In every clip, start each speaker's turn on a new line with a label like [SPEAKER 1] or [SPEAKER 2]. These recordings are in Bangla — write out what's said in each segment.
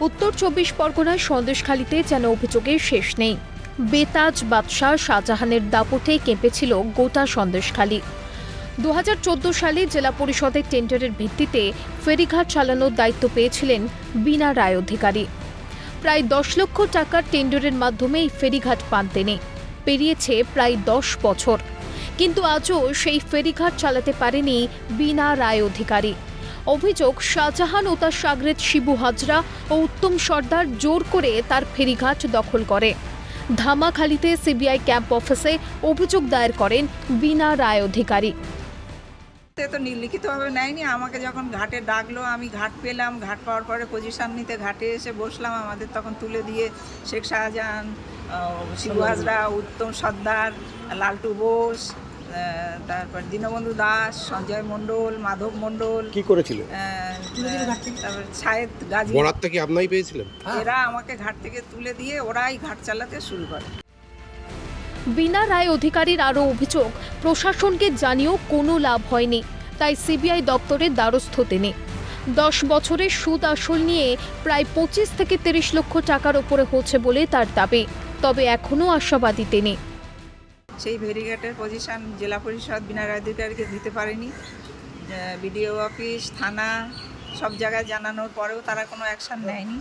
[SPEAKER 1] উত্তর চব্বিশ পরগনার সন্দেশখালিতে যেন অভিযোগের শেষ নেই। বেতাজ বাদশাহ শাহজাহানের দাপটে কেঁপেছিল গোটা সন্দেশখালী। দু হাজার চোদ্দ সালে জেলা পরিষদের টেন্ডারের ভিত্তিতে ফেরিঘাট চালানোর দায়িত্ব পেয়েছিলেন বিনা রায় অধিকারী। প্রায় দশ লক্ষ টাকার টেন্ডারের মাধ্যমে এই ফেরিঘাট পান তিনি। পেরিয়েছে প্রায় দশ বছর। কিন্তু আজও সেই ফেরিঘাট চালাতে পারেনি বিনা রায় অধিকারী। অভিযোগ, শাহজাহান ও তার সাগরেদ শিবু হাজরা ও উত্তম সর্দার জোর করে তার ফেরিঘাট দখল করে। ধামাখালিতে সিবিআই ক্যাম্প অফিসে অভিযোগ দায়ের করেন বিনা রায় অধিকারী।
[SPEAKER 2] তে তো নির্লিখিতভাবে নেয়নি, আমাকে যখন ঘাটে ডাকলো, আমি ঘাট পেলাম, ঘাট পাওয়ার পরে পজিশন নিতে ঘাটে এসে বসলাম, আমাদের তখন তুলে দিয়ে শেখ শাহজাহান শিবু হাজরা, উত্তম সর্দার, লালটু বোস তারপর দীনবন্ধু দাস সঞ্জয় মণ্ডল মাধব মণ্ডল
[SPEAKER 3] কি করেছিল?
[SPEAKER 2] তারপর গাজী।
[SPEAKER 4] আপনাই পেয়েছিলেন?
[SPEAKER 2] এরা আমাকে ঘাট থেকে তুলে দিয়ে ওরাই ঘাট চালাতে শুরু করে।
[SPEAKER 1] বিনা রায় অধিকারীর আরও অভিযোগ প্রশাসনকে জানিয়েও কোনো লাভ হয়নি তাই সিবিআই দপ্তরের দ্বারস্থ তিনি। দশ বছরের সুদ আসল নিয়ে প্রায় পঁচিশ থেকে তিরিশ লক্ষ টাকার ওপরে হচ্ছে বলে তার দাবি তবে এখনও আশাবাদী তিনি।
[SPEAKER 2] সেই ভেরিগেটের পজিশন জেলা পরিষদ বিনা রায়ধিকারীকে দিতে পারেনি। বিডিও অফিস থানা সব জায়গায় জানানোর পরেও তারা কোনো অ্যাকশন নেয়নি।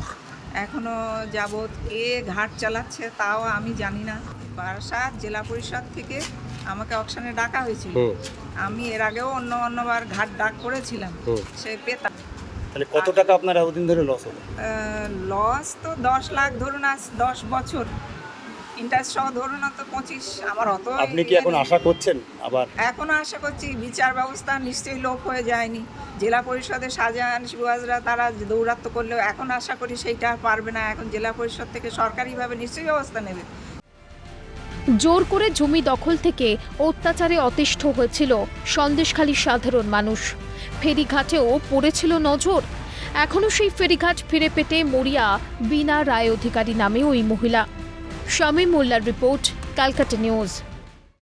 [SPEAKER 2] এখনও যাবৎ কে ঘাট চালাচ্ছে তাও আমি জানি না। বারাসাত জেলা পরিষদ থেকে আমাকে অকশনে ডাকা হয়েছিল। আমি এর আগেও অন্য অন্যবার ঘাট ডাক করেছিলাম। সে পেতাম
[SPEAKER 3] তাহলে কত টাকা আপনার এতদিন ধরে লস হলো?
[SPEAKER 2] লস তো দশ লাখ ধরুন আজ দশ বছর। ইন্টারেস্ট সহ ধরুন তো পঁচিশ আমার অত
[SPEAKER 3] আপনি কি এখন আশা করছেন আবার?
[SPEAKER 2] এখনও আশা করছি বিচার ব্যবস্থা নিশ্চয়ই লোপ হয়ে যায়নি। জেলা পরিষদের শাহজাহান শিবহাজরা তারা দৌরাত্ম করলেও এখন আশা করি সেইটা আর পারবে না। এখন জেলা পরিষদ থেকে সরকারিভাবে নিশ্চয়ই ব্যবস্থা নেবে।
[SPEAKER 1] জোর করে জমি দখল থেকে অত্যাচারে অতিষ্ঠ হয়েছিল সন্দেশখালীর সাধারণ মানুষ। ফেরিঘাটেও পড়েছিল নজর। এখনও সেই ফেরিঘাট ফিরে পেতে মরিয়া বিনা রায় অধিকারী নামে ওই মহিলা। শামীম মোল্লার রিপোর্ট ক্যালকাটা নিউজ